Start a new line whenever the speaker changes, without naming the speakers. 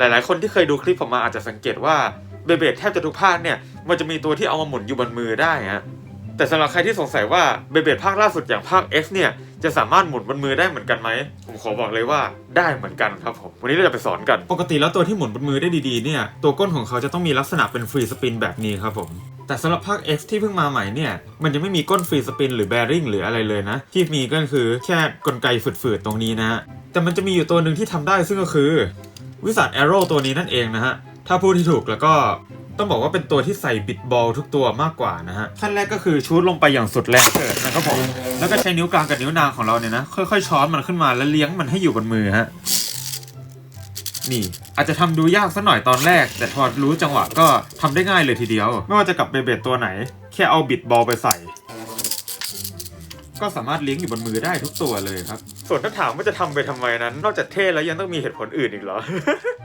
หลายๆ คนที่เคยดูคลิปผมมาอาจจะสังเกตว่าเบเบดแทบจะทุกภาคเนี่ยมันจะมีตัวที่เอามาหมุนอยู่บนมือได้ฮะแต่สำหรับใครที่สงสัยว่าเบเบดภาคล่าสุดอย่างภาค X เนี่ยจะสามารถหมุนบนมือได้เหมือนกันไหม ผมขอบอกเลยว่าได้เหมือนกันครับผม วันนี้เราจะไปสอนกัน ปกติแล้วตัวที่หมุนบนมือได้ดีๆ เนี่ย ตัวก้นของเขาจะต้องมีลักษณะเป็นฟรีสปินแบบนี้ครับผม แต่สำหรับภาค X ที่เพิ่งมาใหม่เนี่ย มันจะไม่มีก้นฟรีสปินหรือแบริ่งหรืออะไรเลยนะ ที่มีก็คือแค่กลไกฝืดๆตรงนี้นะ แต่มันจะมีอยู่ตัวหนึ่งที่ทำได้ซึ่งก็คือ วิสัทแอโร่ตัวนี้นั่นเองนะฮะ ถ้าพูดที่ถูกแล้วก็ต้องบอกว่าเป็นตัวที่ใส่บิดบอลทุกตัวมากกว่านะฮะขั้นแรกก็คือชูดลงไปอย่างสุดแรงเกิดนะครับผม แล้วก็ใช้นิ้วกลางกับนิ้วนางของเราเนี่ยนะ ค่อยๆช้อนมันขึ้นมาแล้วเลี้ยงมันให้อยู่บนมือฮะนี่อาจจะทำดูยากสักหน่อยตอนแรก แต่พอรู้จังหวะก็ทำได้ง่ายเลยทีเดียว ไม่ว่าจะกับเบเบดตัวไหน แค่เอาบิดบอลไปใส่ ก็สามารถเลี้ยงอยู่บนมือได้ทุกตัวเลยครับ ส่วนถ้าถามว่าจะทำไปทำไมนั้น นอกจากเท่แล้วยังต้องมีเหตุผลอื่นอีกเหรอ